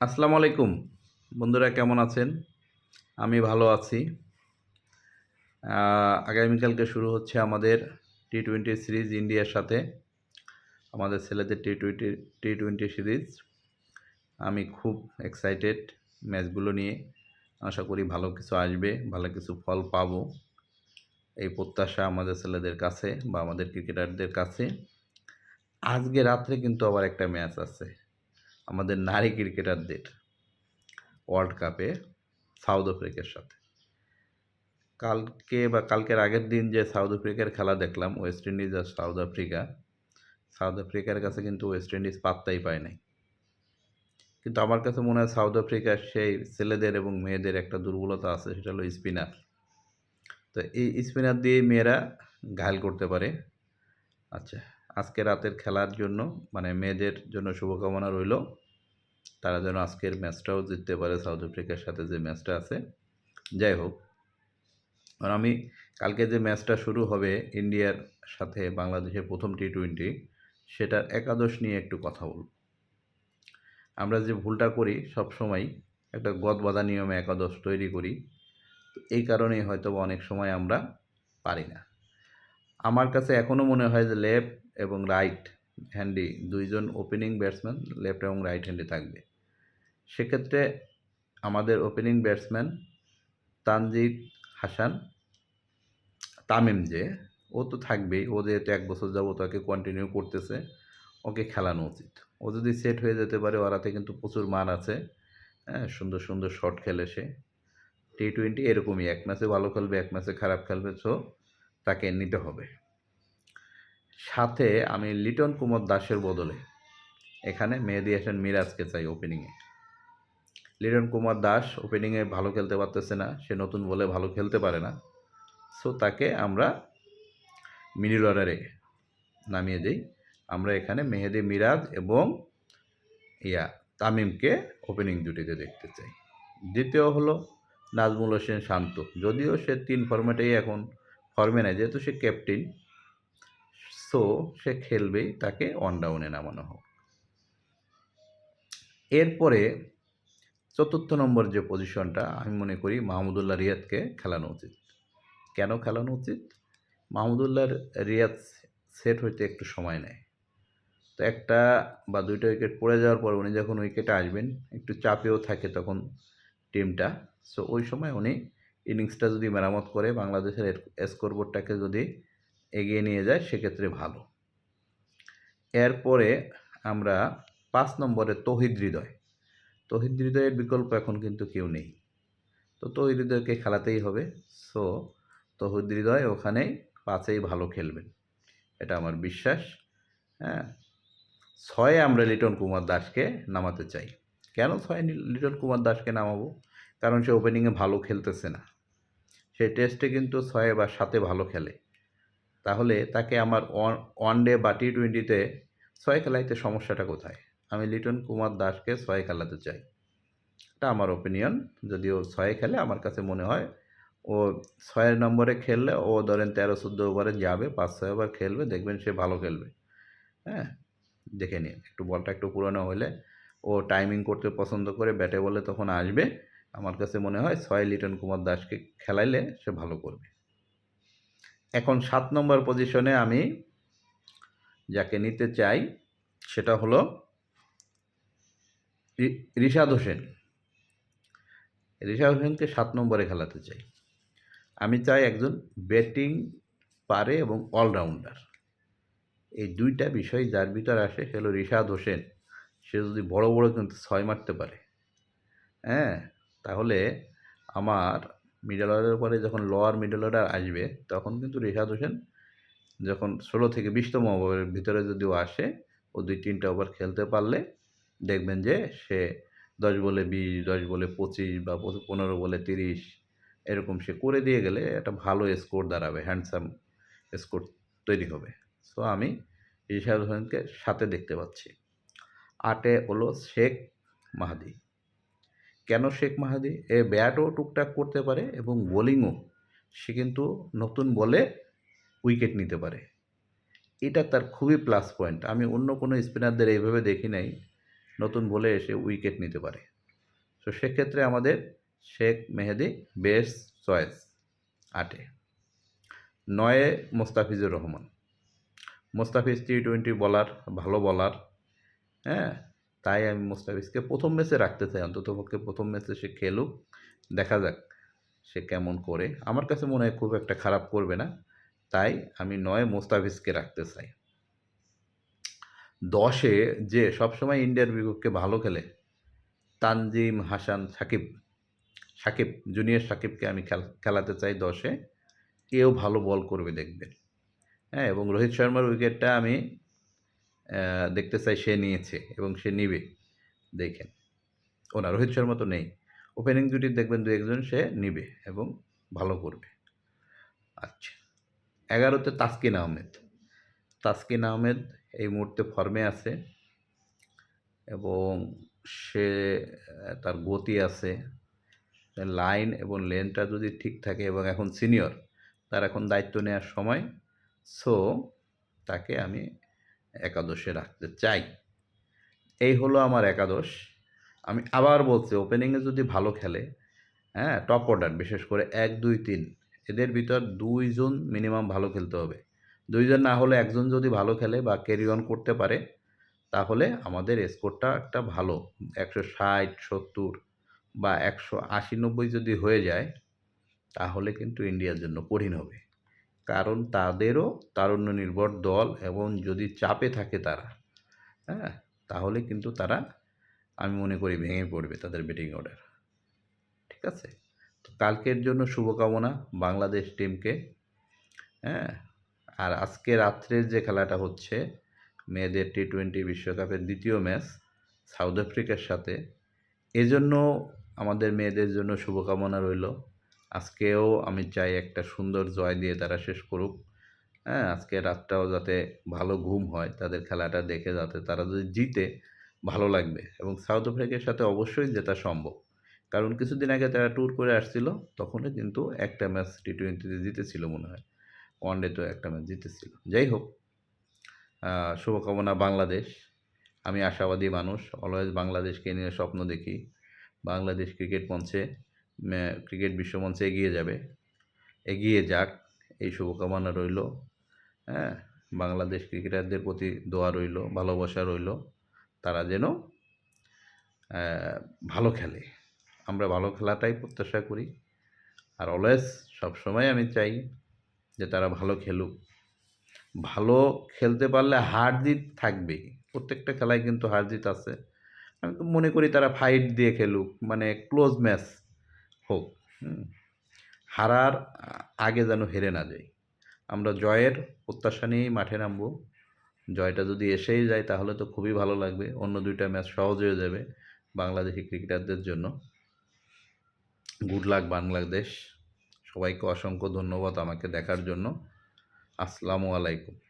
আসসালামু আলাইকুম। বন্ধুরা, কেমন আছেন? আমি ভালো আছি। আগামীকালকে শুরু হচ্ছে আমাদের টি টোয়েন্টি সিরিজ ইন্ডিয়ার সাথে। আমাদের ছেলেদের T twenty T twenty series. আমি খুব এক্সাইটেড ম্যাচগুলো নিয়ে। আশা করি ভালো কিছু আসবে, ভালো কিছু ফল পাবো। এই প্রত্যাশা আমাদের ছেলেদের কাছে বা আমাদের ক্রিকেটারদের কাছে। আজকে রাত্রে কিন্তু আবার একটা ম্যাচ আছে। আমাদের নারী ক্রিকেটারদের ওয়ার্ল্ড কাপে সাউথ আফ্রিকার সাথে। কালকে বা কালকের আগের দিন যে সাউথ আফ্রিকার খেলা দেখলাম, ওয়েস্ট ইন্ডিজ আর সাউথ আফ্রিকা। সাউথ আফ্রিকার কাছে কিন্তু ওয়েস্ট ইন্ডিজ পাত্তাই পায় নাই। কিন্তু আমার কাছে মনে হয় সাউথ আফ্রিকার সেই ছেলেদের এবং মেয়েদের একটা দুর্বলতা আছে, সেটা হলো স্পিনার। তো এই স্পিনার দিয়ে মেয়েরা ঘায়ল করতে পারে। আচ্ছা আজকে রাতের খেলার জন্য মানে মেয়েদের জন্য শুভকামনা রইল। তারা যেন আজকের ম্যাচটাও জিততে পারে সাউথ আফ্রিকার সাথে যে ম্যাচটা আছে। যাই হোক, আর আমি কালকে যে ম্যাচটা শুরু হবে ইন্ডিয়ার সাথে বাংলাদেশের প্রথম টি টোয়েন্টি সেটার একাদশ নিয়ে একটু কথা বলব। আমরা যে ভুলটা করি সব সময় একটা গদবাধা নিয়মে একাদশ তৈরি করি তো এই কারণেই হয়তো অনেক সময় আমরা পারি না। আমার কাছে এখনও মনে হয় যে লেফট এবং রাইট হ্যান্ডি দুইজন ওপেনিং ব্যাটসম্যান, লেফট এবং রাইট হ্যান্ডে থাকবে। সেক্ষেত্রে আমাদের ওপেনিং ব্যাটসম্যান তানজিদ হাসান, তামিম যে, ও তো থাকবেই। ও যেহেতু এক বছর যাব তাকে কন্টিনিউ করতেছে, ওকে খেলানো উচিত। ও যদি সেট হয়ে যেতে পারে, ওরাতে কিন্তু প্রচুর মান আছে। হ্যাঁ সুন্দর সুন্দর শট খেলে সে। টি টোয়েন্টি এরকমই, এক ম্যাচে ভালো খেলবে, এক ম্যাচে খারাপ খেলবে। সো তাকে নিতে হবে। সাথে আমি লিটন কুমার দাসের বদলে এখানে মেহেদি হাসান মিরাজকে চাই ওপেনিংয়ে লিটন কুমার দাস ওপেনিংয়ে ভালো খেলতে পারতেছে না, সে নতুন বলে ভালো খেলতে পারে না। সো তাকে আমরা মিডিল অর্ডারে নামিয়ে দিই। আমরা এখানে মেহেদি মিরাজ এবং ইয়া তামিমকে ওপেনিং জুটিতে দেখতে চাই। দ্বিতীয় হলো নাজমুল হোসেন শান্ত। যদিও সে তিন ফর্ম্যাটেই এখন ফর্মে নেয় যেহেতু সে ক্যাপ্টেন সো সে খেলবেই তাকে ওয়ান ডাউনে নামানো হোক। এরপরে চতুর্থ নম্বর যে পজিশনটা আমি মনে করি মাহমুদুল্লাহ রিয়াদকে খেলানো উচিত। কেন খেলানো উচিত? মাহমুদুল্লাহর রিয়াদ সেট হইতে একটু সময় নেয়। তো একটা বা দুইটা উইকেট পড়ে যাওয়ার পর উনি যখন উইকেটে আসবেন, একটু চাপেও থাকে তখন টিমটা সো ওই সময় উনি ইনিংসটা যদি মেরামত করে বাংলাদেশের স্কোরবোর্ডটাকে যদি এগিয়ে নিয়ে যায়, সেক্ষেত্রে ভালো। এরপরে আমরা পাঁচ নম্বরে তহিদ হৃদয়। তহিদ হৃদয়ের বিকল্প এখন কিন্তু কেউ নেই। তো তহিদ হৃদয়কে খেলাতেই হবে। সো, তহিদ হৃদয় ওখানেই পাঁচেই ভালো খেলবেন। এটা আমার বিশ্বাস। হ্যাঁ? ছয়ে আমরা লিটন কুমার দাসকে নামাতে চাই। কেন ছয় লিটন কুমার দাসকে নামাবো? কারণ সে ওপেনিংয়ে ভালো খেলতেছে না। সে টেস্টে কিন্তু ছয়ে বা সাতে ভালো খেলে। তাহলে তাকে আমার ওয়ান ডে বা টি টোয়েন্টিতে ছয় খেলাইতে সমস্যাটা কোথায়? আমি লিটন কুমার দাসকে ছয় খেলাতে চাই। এটা আমার ওপিনিয়ন যদি ও ছয়ে খেলে আমার কাছে মনে হয়, ও ছয়ের নম্বরে খেললে ও ধরেন তেরো, চোদ্দ ওভারে যাবে, পাঁচ, ছয় ওভার খেলবে, দেখবেন সে ভালো খেলবে। হ্যাঁ? দেখে নিন, একটু বলটা একটু পুরনো হলে ও টাইমিং করতে পছন্দ করে, ব্যাটে বলে তখন আসবে। আমার কাছে মনে হয় ছয় লিটন কুমার দাসকে খেলাইলে সে ভালো করবে। এখন সাত নম্বর পজিশনে আমি যাকে নিতে চাই, সেটা হলো রিশাদ হোসেন। রিশাদ হোসেনকে সাত নম্বরে খেলাতে চাই। আমি চাই একজন ব্যাটিং পারে এবং অলরাউন্ডার এই দুইটা বিষয় যার ভিতরে আসে সে হলো রিশাদ হোসেন। সে যদি বড় বড় কিন্তু ছয় মারতে পারে। হ্যাঁ তাহলে আমার মিডল অর্ডারের পরে যখন লোয়ার মিডল অর্ডার আসবে, তখন কিন্তু রিশাদ হোসেন যখন ষোলো থেকে বিশতম ওভারের ভিতরে যদিও আসে, ও দুই তিনটা ওভার খেলতে পারলে দেখবেন যে সে দশ বলে বিশ, দশ বলে পঁচিশ বা পনেরো বলে তিরিশ এরকম সে করে দিয়ে গেলে একটা ভালো স্কোর দাঁড়াবে হ্যান্ডসাম স্কোর তৈরি হবে। সো আমি রিশাদ হোসেনকে সাথে দেখতে পাচ্ছি। আটে হলো শেখ মাহাদি। কেন শেখ মাহাদি? এ ব্যাটও টুকটাক করতে পারে এবং বোলিংও। সে কিন্তু নতুন বলে উইকেট নিতে পারে। এটা তার খুবই প্লাস পয়েন্ট আমি অন্য কোনো স্পিনারদের এইভাবে দেখি নাই। নতুন বলে এসে উইকেট নিতে পারে। তো সেক্ষেত্রে আমাদের শেখ মেহেদি বেস্ট চয়েস আটে। নয়ে মোস্তাফিজুর রহমান। মোস্তাফিজ টি টোয়েন্টি বলার ভালো বলার হ্যাঁ? তাই আমি মোস্তাফিজকে প্রথম ম্যাচে রাখতে চাই, অন্তত পক্ষে প্রথম ম্যাচে সে খেলুক, দেখা যাক সে কেমন করে। আমার কাছে মনে হয় খুব একটা খারাপ করবে না, তাই আমি নয় মোস্তাফিজকে রাখতে চাই। দশে যে সবসময় ইন্ডিয়ার বিপক্ষে ভালো খেলে, তানজিম হাসান সাকিব সাকিব, জুনিয়র সাকিবকে আমি খেল- খেলাতে চাই দশে। এও ভালো বল করবে দেখবেন। হ্যাঁ এবং রোহিত শর্মার উইকেটটা আমি দেখতে চাই সে নিয়েছে এবং সে নিবে। দেখেন ও না রোহিত শর্মা তো নেই। ওপেনিং জুটি দেখবেন দু একজন সে নিবে এবং ভালো করবে। আচ্ছা এগারোতে তাসকিন আহমেদ। তাসকিন আহমেদ এই মুহূর্তে ফর্মে আছে এবং সে তার গতি আছে। লাইন এবং লেনটা যদি ঠিক থাকে এবং এখন সিনিয়র তার এখন দায়িত্ব নেওয়ার সময়। সো তাকে আমি একাদশে রাখতে চাই। এই হলো আমার একাদশ। আমি আবার বলছি ওপেনিংয়ে যদি ভালো খেলে হ্যাঁ টপ অর্ডার বিশেষ করে এক, দুই, তিন, এদের ভিতর দুইজন মিনিমাম ভালো খেলতে হবে। দুইজন না হলে একজন যদি ভালো খেলে বা ক্যারি অন করতে পারে, তাহলে আমাদের স্কোরটা একটা ভালো। একশো ষাট, সত্তর বা একশো আশি, নব্বই যদি হয়ে যায়, তাহলে কিন্তু ইন্ডিয়ার জন্য কঠিন হবে। কারণ তাদেরও তারুণ্য নির্ভর দল এবং যদি চাপে থাকে তারা হ্যাঁ? তাহলে কিন্তু তারা, আমি মনে করি, ভেঙে পড়বে তাদের ব্যাটিং অর্ডার ঠিক আছে? তো কালকের জন্য শুভকামনা বাংলাদেশ টিমকে হ্যাঁ? আর আজকে রাত্রের যে খেলাটা হচ্ছে, মেয়েদের টি টোয়েন্টি বিশ্বকাপের দ্বিতীয় ম্যাচ সাউথ আফ্রিকার সাথে, এজন্য আমাদের মেয়েদের জন্য শুভকামনা রইল। আজকেও আমি চাই একটা সুন্দর জয় দিয়ে তারা শেষ করুক। হ্যাঁ আজকে রাতটাও যাতে ভালো ঘুম হয়, তাদের খেলাটা দেখে যাতে তারা যদি জিতে, ভালো লাগবে। এবং সাউথ আফ্রিকার সাথে অবশ্যই জেতা সম্ভব। কারণ কিছুদিন আগে তারা ট্যুর করে আসছিল তখনও কিন্তু একটা ম্যাচ টি টোয়েন্টিতে জিতেছিল মনে হয়। ওয়ান ডে তো একটা ম্যাচ জিতেছিল। যাই হোক শুভকামনা বাংলাদেশ। আমি আশাবাদী মানুষ। অলওয়েজ বাংলাদেশকে নিয়ে স্বপ্ন দেখি। বাংলাদেশ ক্রিকেট মঞ্চে ক্রিকেট বিশ্বমঞ্চে এগিয়ে যাবে। এগিয়ে যাক, এই শুভকামনা রইল। হ্যাঁ বাংলাদেশ ক্রিকেটারদের প্রতি দোয়া রইল, ভালোবাসা রইল। তারা যেন ভালো খেলে। আমরা ভালো খেলাটাই প্রত্যাশা করি। আর অলওয়েজ সবসময় আমি চাই যে তারা ভালো খেলুক। ভালো খেলতে পারলে হার জিত থাকবেই প্রত্যেকটা খেলায় কিন্তু হার জিত আছে। আমি তো মনে করি তারা ফাইট দিয়ে খেলুক। মানে ক্লোজ ম্যাচ হোক হারার আগে যেন হেরে না যায় আমরা জয়ের প্রত্যাশা নিয়েই মাঠে নামবো। জয়টা যদি এসেই যায়, তাহলে তো খুবই ভালো লাগবে। অন্য দুইটা ম্যাচ সহজ হয়ে যাবে বাংলাদেশি ক্রিকেটারদের জন্য। Good luck Bangladesh. সবাইকে অসংখ্য ধন্যবাদ আমাকে দেখার জন্য। আসসালামু আলাইকুম।